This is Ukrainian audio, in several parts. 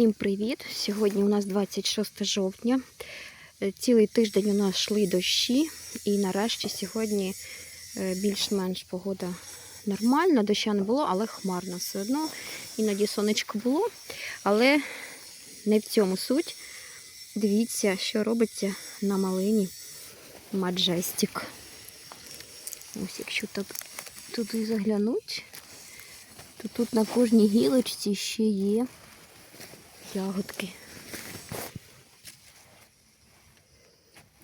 Всім привіт! Сьогодні у нас 26 жовтня. Е, Цілий тиждень у нас йшли дощі, і нарешті сьогодні е, більш-менш погода нормальна. Доща не було, але хмарно все одно. Іноді сонечко було, але не в цьому суть. Дивіться, що робиться на малині Маджестік. Ось якщо так туди заглянуть, то тут на кожній гілочці ще є ягодки.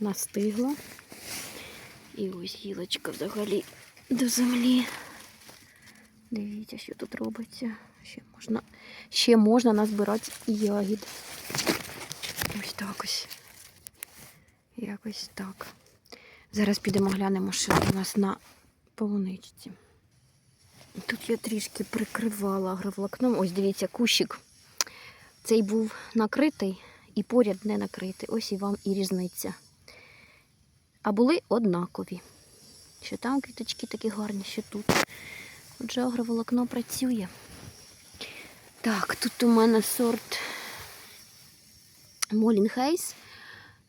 Настигла. І ось гілочка взагалі до землі. Дивіться, що тут робиться. Ще можна, ще можна назбирати ягід. Ось так ось. Якось так. Зараз підемо глянемо, що у нас на полуничці. Тут я трішки прикривала агроволокном. Ось дивіться, кущик. Цей був накритий і поряд не накритий. Ось і вам і різниця. А були однакові. Що там квіточки такі гарні, що тут. Отже, агроволокно працює. Так, тут у мене сорт Молінхейс.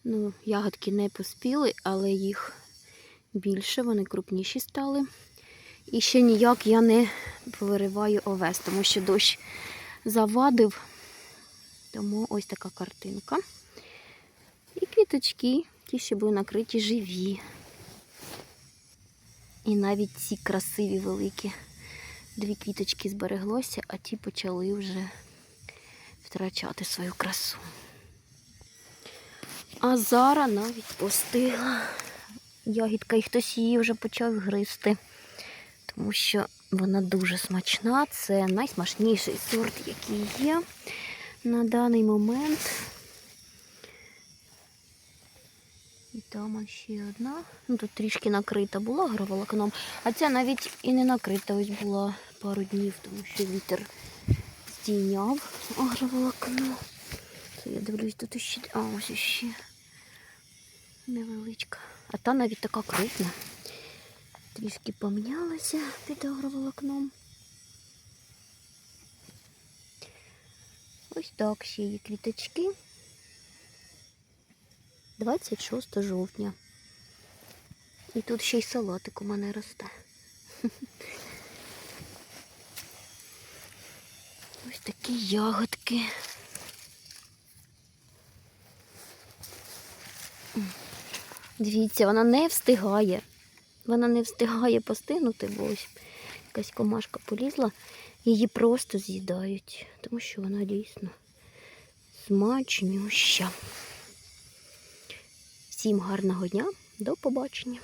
Ну, ягодки не поспіли, але їх більше, вони крупніші стали. І ще ніяк я не вириваю овес, тому що дощ завадив. Тому ось така картинка. І квіточки, ті, що були накриті, живі. І навіть ці красиві великі. Дві квіточки збереглося, а ті почали вже втрачати свою красу. А зараз навіть постигла ягідка, і хтось її вже почав гризти, тому що вона дуже смачна. Це найсмачніший сорт, який є на даний момент. І там ще одна. Ну, тут трішки накрита була агроволокном, а ця навіть і не накрита ось була пару днів, тому що вітер здійняв агроволокно. Я дивлюсь, тут ще. А, ось ще невеличка. А та навіть така крупна. Трішки помінялася під агроволокном. Ось так ще є квіточки. 26 жовтня. І тут ще й салатик у мене росте. Ось такі ягодки. Дивіться, вона не встигає. Вона не встигає постигнути, бо ось якась комашка полізла. Її просто з'їдають, тому що вона дійсно смачнюща. Всім гарного дня, до побачення.